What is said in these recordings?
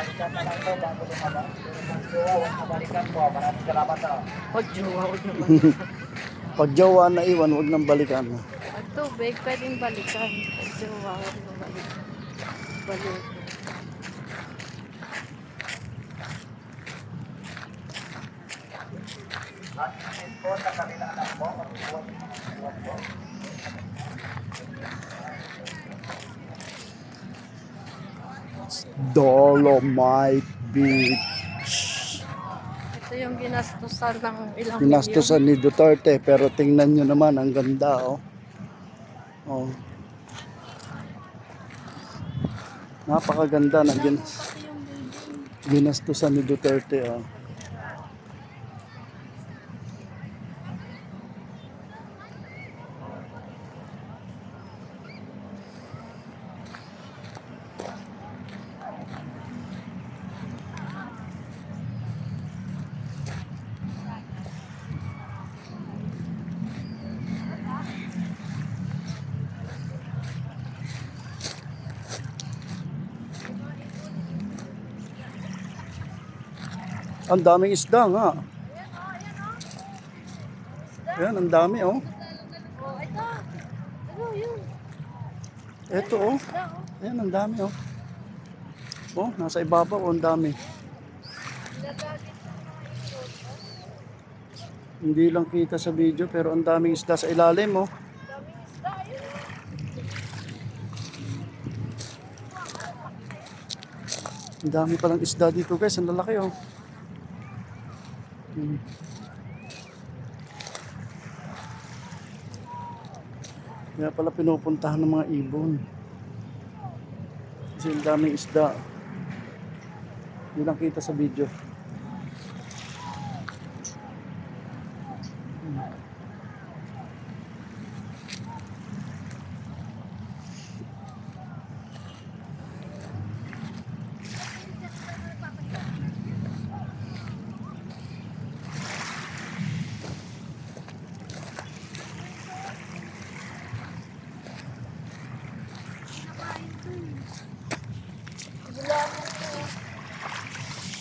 Balikan na lang po bago lumabas. Pero kung jowa, huwag na balikan po. Maraming salamat ah. Huwag jowa, huwag naman. Pag jowa na iwan, huwag nang balikan. Ang tubig, pwedeng balikan. Huwag jowa, huwag naman balikan. Balik. At po sa kanila anak po. Huwag Dolomite Beach. Ito yung ginastusan ng ilang Pinastusan ni Duterte pero tingnan nyo naman ang ganda oh. Oh. Napakaganda ng gin ginastusan ni Duterte oh. Ang daming isda nga. Yan, ang dami oh. Oh, ito. Ano yun? Ito oh. Oh. Ayan, ang dami oh. Oh, nasa ibabaw oh, ang dami. Hindi lang kita sa video pero ang daming isda sa ilalim oh. Ang dami palang isda dito guys, ang lalaki oh. Hmm. Kaya pala pinupuntahan ng mga ibon. Kasi ang daming isda. Hindi lang kita sa video.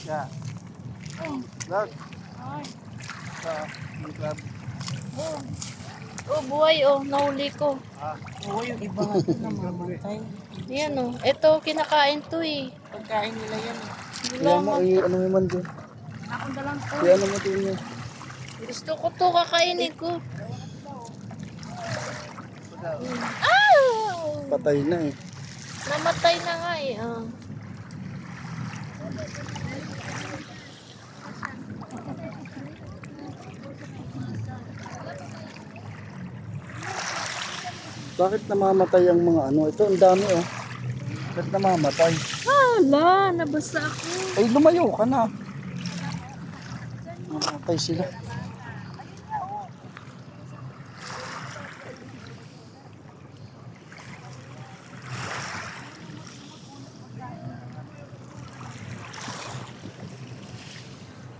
Yeah. Vlog. Ay. Sa club. Oh. oh, buhay oh. Nahuli ko. Ah, Oo, yung Iba nga ito namamatay. Yan oh. Ito, kinakain to eh. pagkain nila yan. mo, Wala eh, ano mo man dyan. Akong dalang to. Kaya ano mo din yun. Gusto ko to, kakainin ko. Ah! Patay na eh. Namatay na nga eh. Ah. Bakit namamatay ang mga ano? Ito, ang dami oh. Bakit namamatay? Hala, nabasa ako. Ay, lumayo ka na. Namatay sila.